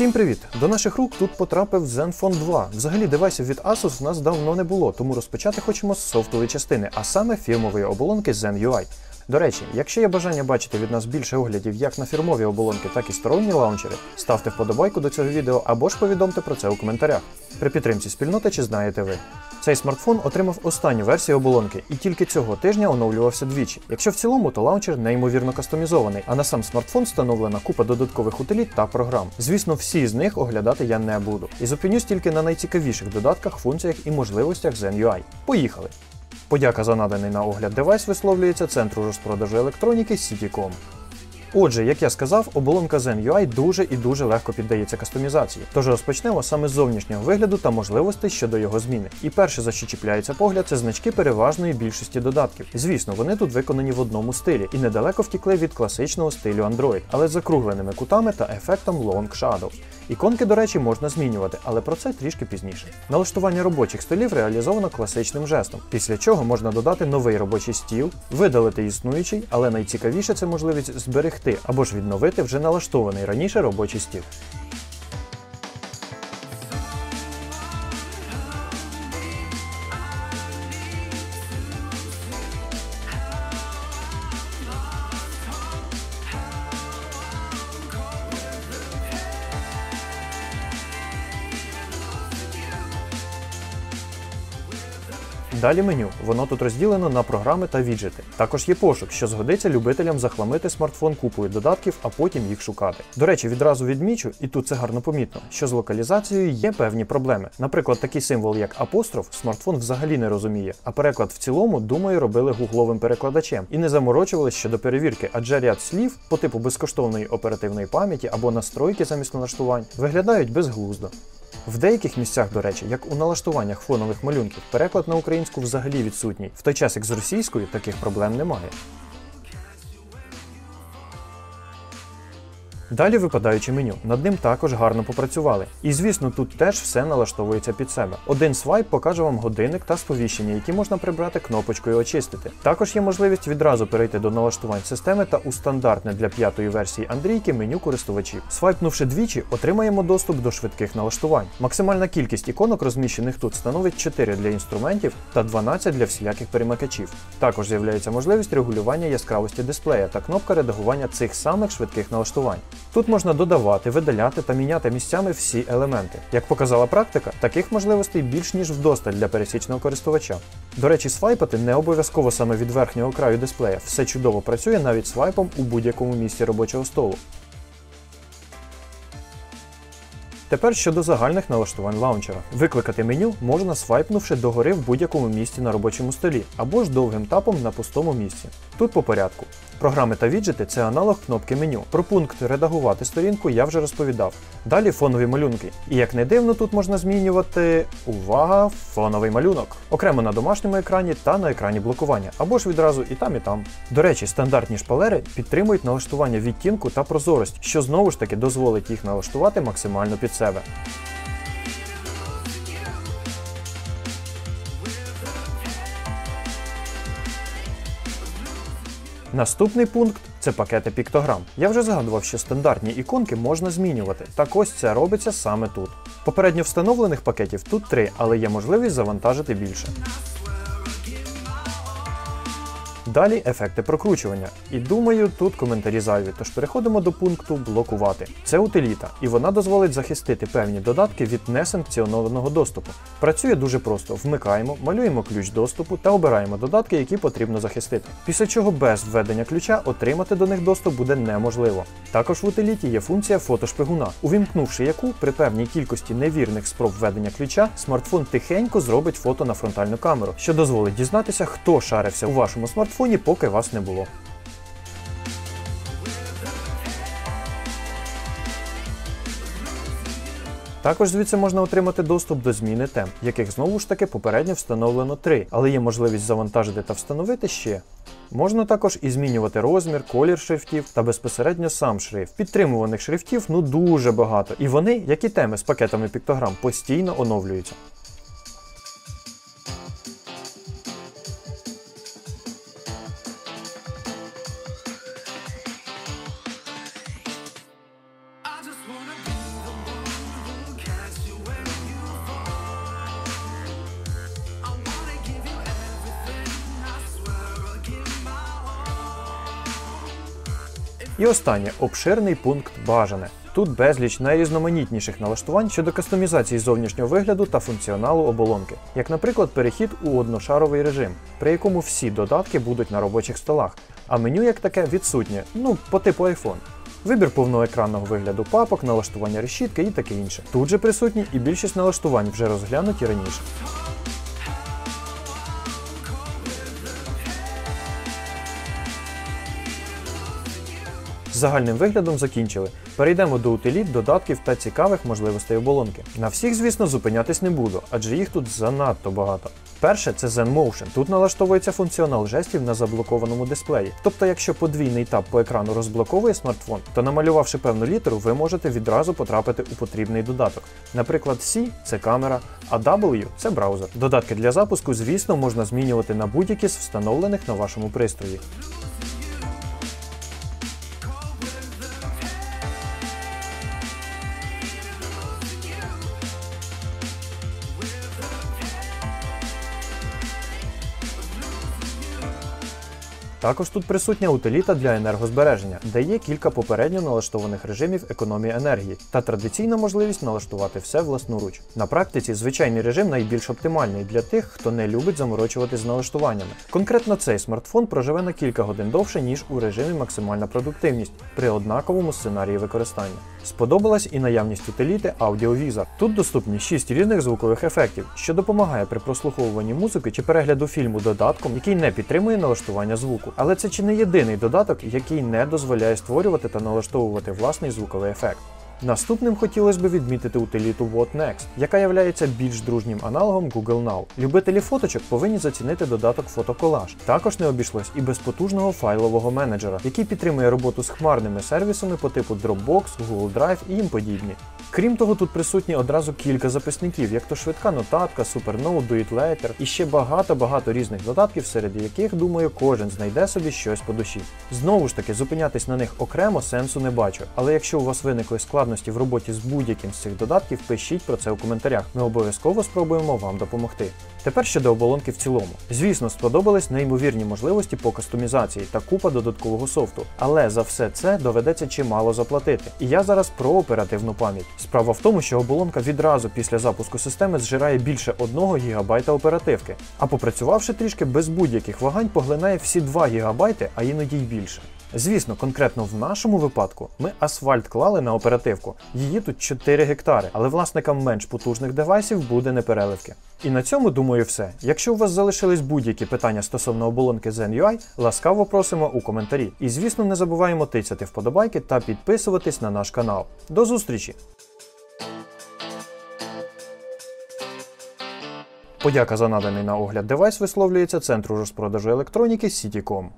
Всім привіт! До наших рук тут потрапив Zenfone 2. Взагалі девайсів від Asus в нас давно не було, тому розпочати хочемо з софтової частини, а саме фірмової оболонки Zen UI. До речі, якщо є бажання бачити від нас більше оглядів як на фірмові оболонки, так і сторонні лаунчери, ставте вподобайку до цього відео або ж повідомте про це у коментарях. При підтримці спільноти чи знаєте ви. Цей смартфон отримав останню версію оболонки і тільки цього тижня оновлювався двічі. Якщо в цілому, то лаунчер неймовірно кастомізований, а на сам смартфон встановлена купа додаткових утиліт та програм. Звісно, всі з них оглядати я не буду. І зупинюсь тільки на найцікавіших додатках, функціях і можливостях Zen UI. Поїхали! Подяка за наданий на огляд девайс висловлюється центру розпродажу електроніки Citycom. Отже, як я сказав, оболонка Zen UI дуже і дуже легко піддається кастомізації. Тож розпочнемо саме з зовнішнього вигляду та можливостей щодо його зміни. І перше, за що чіпляється погляд, це значки переважної більшості додатків. Звісно, вони тут виконані в одному стилі і недалеко втікли від класичного стилю Android, але з закругленими кутами та ефектом Long Shadows. Іконки, до речі, можна змінювати, але про це трішки пізніше. Налаштування робочих столів реалізовано класичним жестом, після чого можна додати новий робочий стіл, видалити існуючий, але найцікавіше це можливість зберегти або ж відновити вже налаштований раніше робочий стіл. Далі меню. Воно тут розділено на програми та віджити. Також є пошук, що згодиться любителям захламити смартфон купою додатків, а потім їх шукати. До речі, відразу відмічу, і тут це гарно помітно, що з локалізацією є певні проблеми. Наприклад, такий символ, як апостроф, смартфон взагалі не розуміє, а переклад в цілому, думаю, робили гугловим перекладачем і не заморочувались щодо перевірки, адже ряд слів по типу безкоштовної оперативної пам'яті або настройки замість налаштувань виглядають безглуздо. В деяких місцях, до речі, як у налаштуваннях фонових малюнків, переклад на українську взагалі відсутній, в той час як з російською таких проблем немає. Далі випадаюче меню. Над ним також гарно попрацювали. І звісно, тут теж все налаштовується під себе. Один свайп покаже вам годинник та сповіщення, які можна прибрати кнопочкою очистити. Також є можливість відразу перейти до налаштувань системи та у стандартне для п'ятої версії Андрійки меню користувачів. Свайпнувши двічі, отримаємо доступ до швидких налаштувань. Максимальна кількість іконок, розміщених тут, становить 4 для інструментів та 12 для всіляких перемикачів. Також з'являється можливість регулювання яскравості дисплея та кнопка редагування цих самих швидких налаштувань. Тут можна додавати, видаляти та міняти місцями всі елементи. Як показала практика, таких можливостей більш ніж вдосталь для пересічного користувача. До речі, свайпати не обов'язково саме від верхнього краю дисплея. Все чудово працює навіть свайпом у будь-якому місці робочого столу. Тепер щодо загальних налаштувань лаунчера. Викликати меню можна свайпнувши догори в будь-якому місці на робочому столі, або ж довгим тапом на пустому місці. Тут по порядку. Програми та віджити це аналог кнопки меню. Про пункт редагувати сторінку я вже розповідав. Далі фонові малюнки. І як не дивно, тут можна змінювати увага, фоновий малюнок. Окремо на домашньому екрані та на екрані блокування, або ж відразу і там, і там. До речі, стандартні шпалери підтримують налаштування відтінку та прозорості, що знову ж таки дозволить їх налаштувати максимально під себе. Наступний пункт це пакети піктограм. Я вже згадував, що стандартні іконки можна змінювати. Так ось це робиться саме тут. Попередньо встановлених пакетів тут три, але є можливість завантажити більше. Далі ефекти прокручування. І думаю, тут коментарі зайві, тож переходимо до пункту блокувати. Це утиліта, і вона дозволить захистити певні додатки від несанкціонованого доступу. Працює дуже просто: вмикаємо, малюємо ключ доступу та обираємо додатки, які потрібно захистити. Після чого без введення ключа отримати до них доступ буде неможливо. Також в утиліті є функція фотошпигуна, увімкнувши яку при певній кількості невірних спроб введення ключа, смартфон тихенько зробить фото на фронтальну камеру, що дозволить дізнатися, хто шарився у вашому смартфоні фоні, поки вас не було. Також звідси можна отримати доступ до зміни тем, яких знову ж таки попередньо встановлено три, але є можливість завантажити та встановити ще. Можна також і змінювати розмір, колір шрифтів та безпосередньо сам шрифт. Підтримуваних шрифтів ну дуже багато, і вони, як і теми з пакетами піктограм, постійно оновлюються. І останнє обширний пункт бажане. Тут безліч найрізноманітніших налаштувань щодо кастомізації зовнішнього вигляду та функціоналу оболонки, як, наприклад, перехід у одношаровий режим, при якому всі додатки будуть на робочих столах, а меню як таке відсутнє, ну по типу iPhone. Вибір повноекранного вигляду папок, налаштування решітки і таке інше. Тут же присутні і більшість налаштувань вже розглянуті раніше. Загальним виглядом закінчили. Перейдемо до утиліт, додатків та цікавих можливостей оболонки. На всіх, звісно, зупинятись не буду, адже їх тут занадто багато. Перше це Zen Motion. Тут налаштовується функціонал жестів на заблокованому дисплеї. Тобто, якщо подвійний тап по екрану розблоковує смартфон, то намалювавши певну літеру, ви можете відразу потрапити у потрібний додаток. Наприклад, C це камера, а W це браузер. Додатки для запуску, звісно, можна змінювати на будь-які з встановлених на вашому пристрої. Також тут присутня утиліта для енергозбереження, де є кілька попередньо налаштованих режимів економії енергії та традиційна можливість налаштувати все власноруч. На практиці звичайний режим найбільш оптимальний для тих, хто не любить заморочувати з налаштуваннями. Конкретно цей смартфон проживе на кілька годин довше, ніж у режимі максимальна продуктивність при однаковому сценарії використання. Сподобалась і наявність утиліти AudioVisor. Тут доступні 6 різних звукових ефектів, що допомагає при прослуховуванні музики чи перегляду фільму додатком, який не підтримує налаштування звуку. Але це чи не єдиний додаток, який не дозволяє створювати та налаштовувати власний звуковий ефект. Наступним хотілося б відмітити утиліту What Next, яка є більш дружнім аналогом Google Now. Любителі фоточок повинні зацінити додаток фотоколаж. Також не обійшлось і без потужного файлового менеджера, який підтримує роботу з хмарними сервісами по типу Dropbox, Google Drive і їм подібні. Крім того, тут присутні одразу кілька записників, як то швидка нотатка, суперноут, Do і ще багато-багато різних додатків, серед яких, думаю, кожен знайде собі щось по душі. Знову ж таки, зупинятись на них окремо сенсу не бачу, але якщо у вас виникли складності в роботі з будь-яким з цих додатків, пишіть про це у коментарях. Ми обов'язково спробуємо вам допомогти. Тепер щодо оболонки в цілому. Звісно, сподобались неймовірні можливості по кастомізації та купа додаткового софту, але за все це доведеться чимало заплатити. І я зараз про оперативну пам'ять. Справа в тому, що оболонка відразу після запуску системи зжирає більше 1 ГБ оперативки, а попрацювавши трішки без будь-яких вагань, поглинає всі 2 ГБ, а іноді й більше. Звісно, конкретно в нашому випадку ми асфальт клали на оперативку. Її тут 4 гектари, але власникам менш потужних девайсів буде непереливки. І на цьому думаю все. Якщо у вас залишились будь-які питання стосовно оболонки Zen UI, ласкаво просимо у коментарі. І звісно, не забуваємо тицяти вподобайки та підписуватись на наш канал. До зустрічі! Подяка за наданий на огляд девайс висловлюється центру розпродажу електроніки City.com.